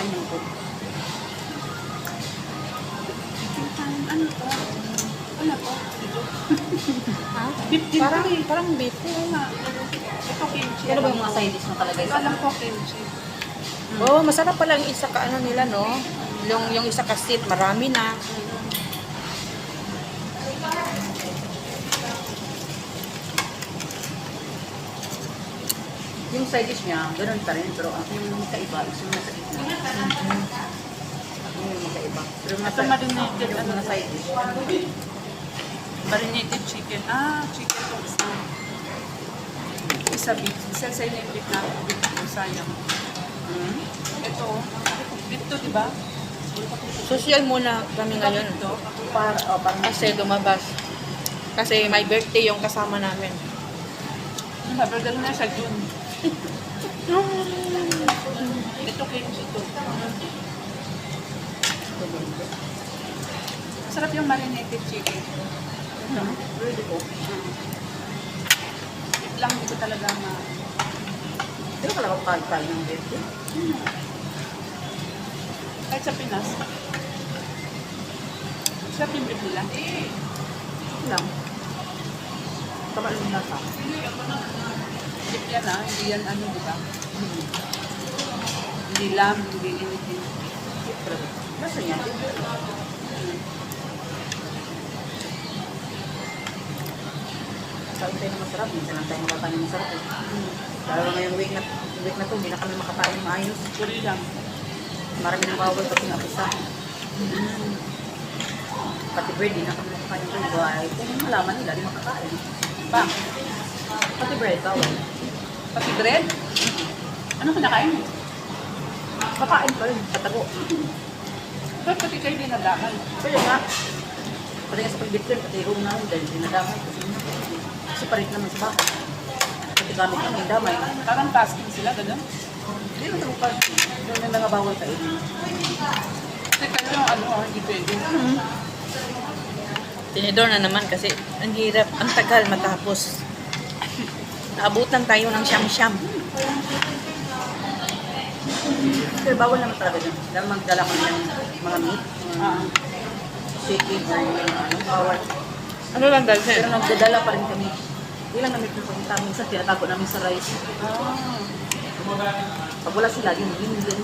kanyang cook. Ano to? Ano to? Ha? Parang, eh. parang nga. Ito kimchi. Ano ba yung mga side dish na kalagay Ito alam ko kimchi. Oo, oh, masarap pala yung isa ka ano nila, no? Yung, yung isa ka seat, marami na. Yung side dish niya, ganun pa rin. Pero ang yung kaiba is yung nasa gitna. Yung yung magkaiba. Pero yung Ito marinated, ano? mga side dish. Marinated chicken. Ah, chicken to isa. Isa beef. Isa sa inyo yung beef na beef to sayang. Hmm? Ito, beef to, di ba? Social muna kami ngayon. Ito. Para, oh, parang Kasi lumabas. Kasi may birthday yung kasama namin. Ano ba? Pero na siya June. Ito kimchi to. Sarap yung marinated chicken. Hmm? Really. Beef lang, ko talaga ma... Pero kala ko kahit ng birthday. Kahit sa Pinas. Sarap yung beef nila. Ito lang. Tama yung nasa. Beef yan ah, hindi yan ano, di ba? Hindi lamb, hindi anything. Nasa niya? Kain tayo ng masarap. Minsan lang tayo makakain ng masarap. Eh. Lalo na ngayong week na, week na to, hindi na kami makakain maayos. Puri lang. Marami ng bawal kasi nga isa. Pati bread, di na kami makakain ng bread. Why? Kung malaman nila, di makakain. Pa, Pati bread, bawal. pati bread? Ano kinakain mo? Kakain pa rin, patago. Ba't pati kayo dinadakan? Kaya nga, pati sa pag-bitcoin, pati room namin dahil dinadamay. Kasi, kasi parit naman sa baka. Pati gamit namin, damay. Parang fasting sila, gano'n? Hindi naman ako pa. Doon na nga bawal kayo. Kasi kayo yung ano, ah, hindi pwede. Tinidor na naman kasi ang hirap, ang tagal matapos. Naabutan tayo ng siyam-siyam. Pero bawal naman talaga dun. Dahil magdala kami ng mga meat, mga Ah. chicken, or yung ano, bawal. Ano lang dahil Pero nagdadala pa rin kami. Ilang na meat yung pagkita. Minsan tinatago namin sa rice. Ah. Pag wala sila, yun, yun, yun